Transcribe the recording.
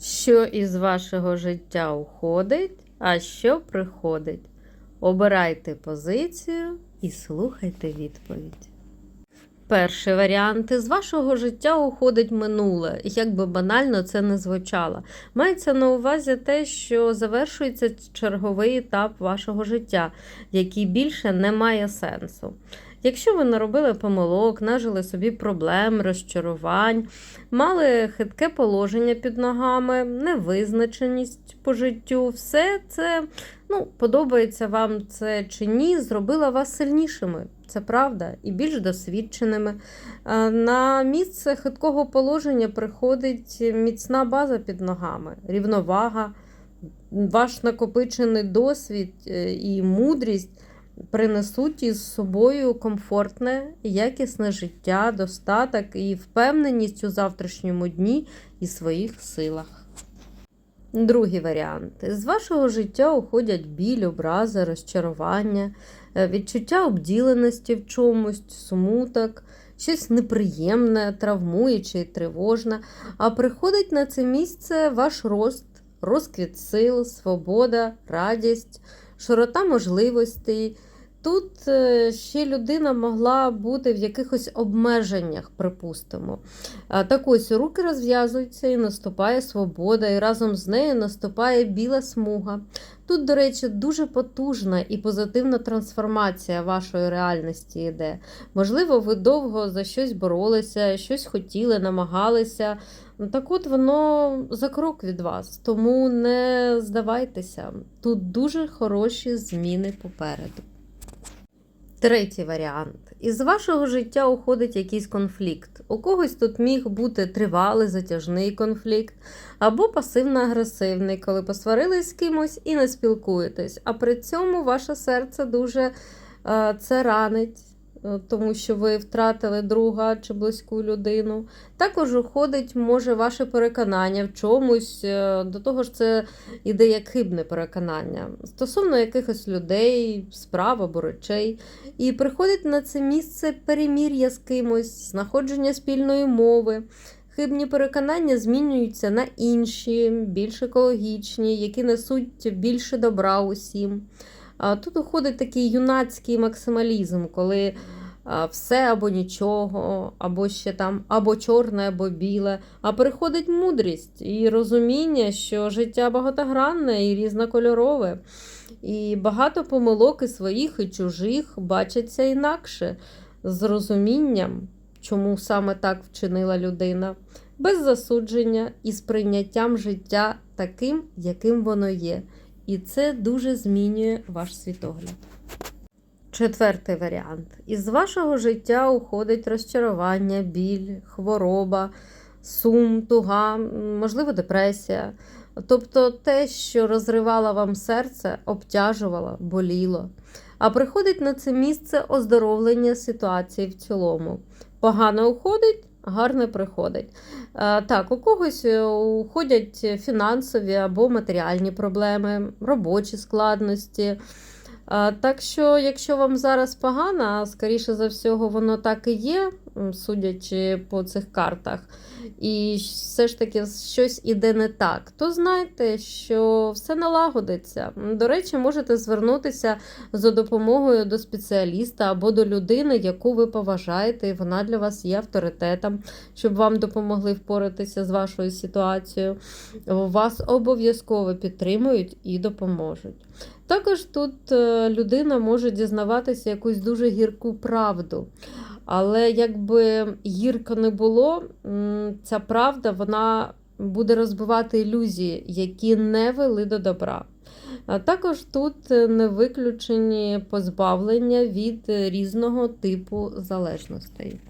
Що із вашого життя уходить, а що приходить? Обирайте позицію і слухайте відповідь. Перший варіант із вашого життя уходить минуле, як би банально це не звучало. Мається на увазі те, що завершується черговий етап вашого життя, який більше не має сенсу. Якщо ви наробили помилок, нажили собі проблем, розчарувань, мали хитке положення під ногами, невизначеність по життю, все це ну, подобається вам це чи ні, зробила вас сильнішими. Це правда, і більш досвідченими. Е, На місце хиткого положення приходить міцна база під ногами, рівновага, ваш накопичений досвід е, і мудрість принесуть із собою комфортне, якісне життя, достаток і впевненість у завтрашньому дні і своїх силах. Другий варіант. З вашого життя уходять біль, образи, розчарування, е, відчуття обділеності в чомусь, смуток, щось неприємне, травмуюче і тривожне. А приходить на це місце ваш рост, розквіт сил, свобода, радість, широта можливостей. Тут е, ще людина могла бути в якихось обмеженнях, припустимо. Так ось руки розв'язуються і наступає свобода, і разом з нею наступає біла смуга. Тут, до речі, дуже потужна і позитивна трансформація вашої реальності йде. Можливо, ви довго за щось боролися, щось хотіли, намагалися. Так от воно за крок від вас, тому не здавайтеся. Тут дуже хороші зміни попереду. Третій варіант. Із вашого життя уходить якийсь конфлікт. У когось тут міг бути тривалий затяжний конфлікт, або пасивно-агресивний, коли посварились з кимось і не спілкуєтесь. А при цьому ваше серце дуже е, це ранить, тому що ви втратили друга чи близьку людину. Також уходить, може, ваше переконання в чомусь. е, До того ж, це іде як хибне переконання стосовно якихось людей, справ або речей. І приходить на це місце перемір'я з кимось, знаходження спільної мови. Хибні переконання змінюються на інші, більш екологічні, які несуть більше добра усім. Тут уходить такий юнацький максималізм, коли все або нічого, або ще там або чорне, або біле. А приходить мудрість і розуміння, що життя багатогранне і різнокольорове. І багато помилок і своїх, і чужих бачаться інакше, з розумінням, чому саме так вчинила людина, без засудження і з прийняттям життя таким, яким воно є. І це дуже змінює ваш світогляд. Четвертий варіант. Із вашого життя уходить розчарування, біль, хвороба, сум, туга, можливо, депресія. Тобто те, що розривало вам серце, обтяжувало, боліло. А приходить на це місце оздоровлення ситуації в цілому. Погано уходить, гарне приходить. Е, Так, у когось е, уходять фінансові або матеріальні проблеми, робочі складності. А, Так що, якщо вам зараз погано, скоріше за всього, воно так і є, судячи по цих картах, і все ж таки щось іде не так, то знайте, що все налагодиться. До речі, можете звернутися за допомогою до спеціаліста або до людини, яку ви поважаєте, і вона для вас є авторитетом, щоб вам допомогли впоратися з вашою ситуацією. Вас обов'язково підтримують і допоможуть. Також тут е, людина може дізнаватися якусь дуже гірку правду. Але якби гірко не було, ця правда вона буде розбивати ілюзії, які не вели до добра. Також тут е, не виключені позбавлення від різного типу залежностей.